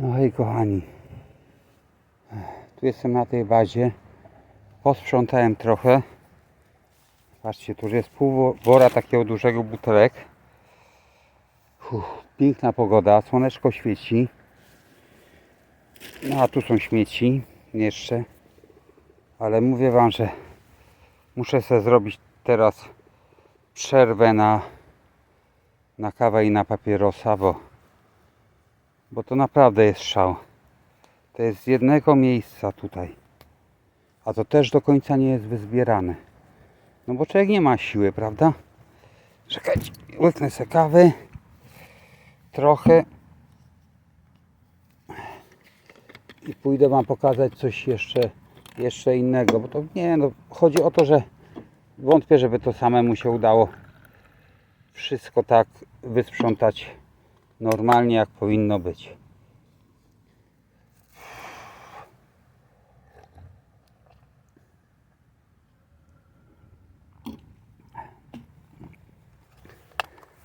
No hej kochani. Tu jestem na tej bazie. Posprzątałem trochę. Patrzcie, tu jest pół wo- wora takiego dużego butelek. Uff, piękna pogoda, słoneczko świeci. No a tu są śmieci jeszcze. Ale mówię wam, że muszę sobie zrobić teraz przerwę na, na kawę i na papierosa, bo bo to naprawdę jest szał. To jest z jednego miejsca tutaj. A to też do końca nie jest wyzbierane. No bo człowiek nie ma siły, prawda? Czekajcie, łyknę sobie kawy. Trochę. I pójdę Wam pokazać coś jeszcze, jeszcze innego. Bo to nie, no chodzi o to, że wątpię, żeby to samemu się udało wszystko tak wysprzątać normalnie jak powinno być.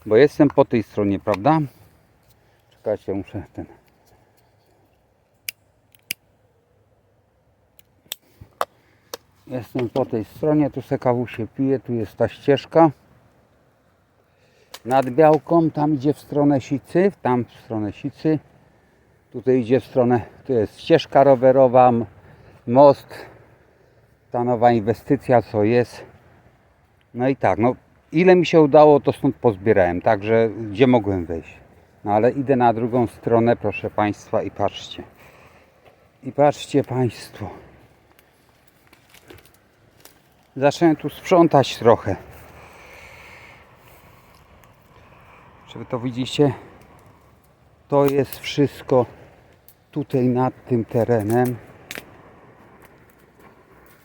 Bo jestem po tej stronie, prawda? Czekajcie, muszę ten. Jestem po tej stronie, tu se kawusie pije, tu jest ta ścieżka nad Białką, tam idzie w stronę Sicy, tam w stronę Sicy. Tutaj idzie w stronę, to jest ścieżka rowerowa, most, ta nowa inwestycja co jest. No i tak, no ile mi się udało to stąd pozbierałem, także gdzie mogłem wejść. No ale idę na drugą stronę proszę Państwa i patrzcie. I patrzcie Państwo. Zacząłem tu sprzątać trochę. Czy wy to widzicie? To jest wszystko tutaj nad tym terenem.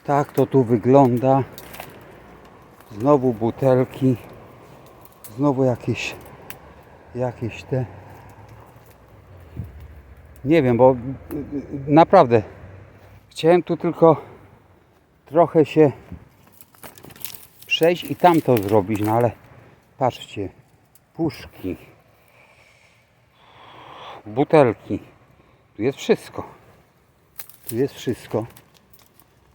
Tak to tu wygląda. Znowu butelki. Znowu jakieś jakieś te nie wiem, bo naprawdę chciałem tu tylko trochę się przejść i tam to zrobić, no ale patrzcie, puszki, butelki. Tu jest wszystko. Tu jest wszystko.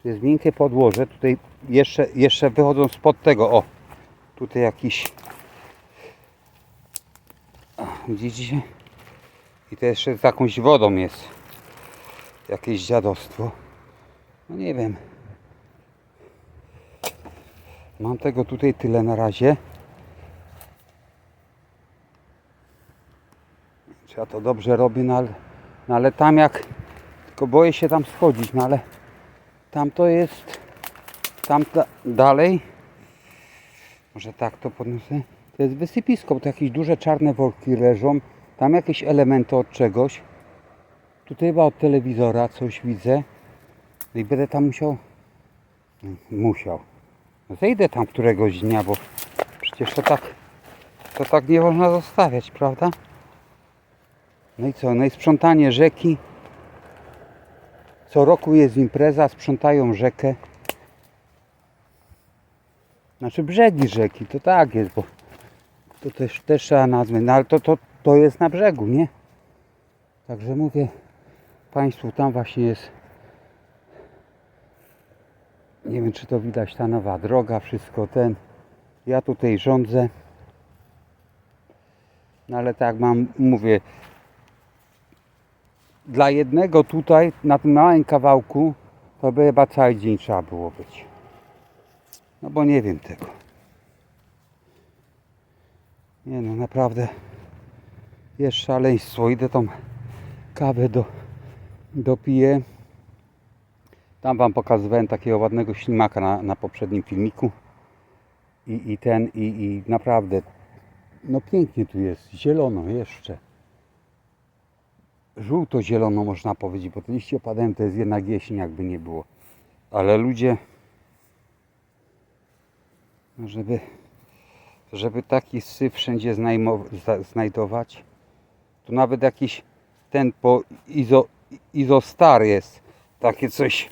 Tu jest miękkie podłoże. Tutaj jeszcze, jeszcze wychodzą spod tego. O, tutaj jakiś. O, widzicie? I to jeszcze z jakąś wodą jest. Jakieś dziadostwo. No nie wiem. Mam tego tutaj tyle na razie. Ja to dobrze robię, no ale, no ale tam jak, tylko boję się tam schodzić, no ale tam to jest, tam da, dalej, może tak to podniosę, to jest wysypisko, bo to jakieś duże czarne worki leżą, tam jakieś elementy od czegoś, tutaj chyba od telewizora coś widzę. No i będę tam musiał, musiał, no zejdę tam któregoś dnia, bo przecież to tak, to tak nie można zostawiać, prawda? No i co? No i sprzątanie rzeki. Co roku jest impreza, sprzątają rzekę. Znaczy brzegi rzeki, to tak jest, bo to też, też trzeba nazwać. No ale to, to, to jest na brzegu, nie? Także mówię Państwu, tam właśnie jest nie wiem czy to widać ta nowa droga, wszystko ten. Ja tutaj rządzę. No ale tak mam, mówię, dla jednego tutaj, na tym małym kawałku, to by chyba cały dzień trzeba było być. No bo nie wiem tego. Nie no, naprawdę jest szaleństwo. Idę tą kawę do, dopiję. Tam Wam pokazywałem takiego ładnego ślimaka na, na poprzednim filmiku. I, i ten, i, i naprawdę, no pięknie tu jest, zielono jeszcze żółto-zielono można powiedzieć, bo te liście opadają, to jest jednak jesień jakby nie było. Ale ludzie, no żeby, żeby taki syf wszędzie znajdować, to nawet jakiś ten po izo, izostar jest, takie coś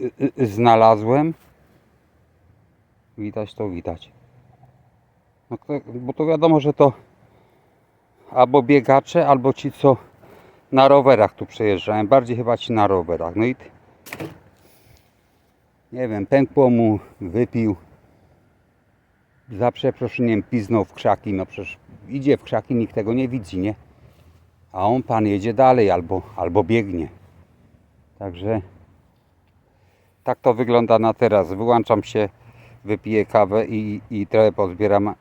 y, y, znalazłem. Widać to, widać. No, bo to wiadomo, że to albo biegacze, albo ci, co na rowerach tu przejeżdżają. Bardziej chyba ci na rowerach. No i nie wiem, pękło mu, wypił. Za przeproszeniem piznął w krzaki. No przecież idzie w krzaki, nikt tego nie widzi, nie? A on pan jedzie dalej albo, albo biegnie. Także tak to wygląda na teraz. Wyłączam się, wypiję kawę i, i trochę pozbieram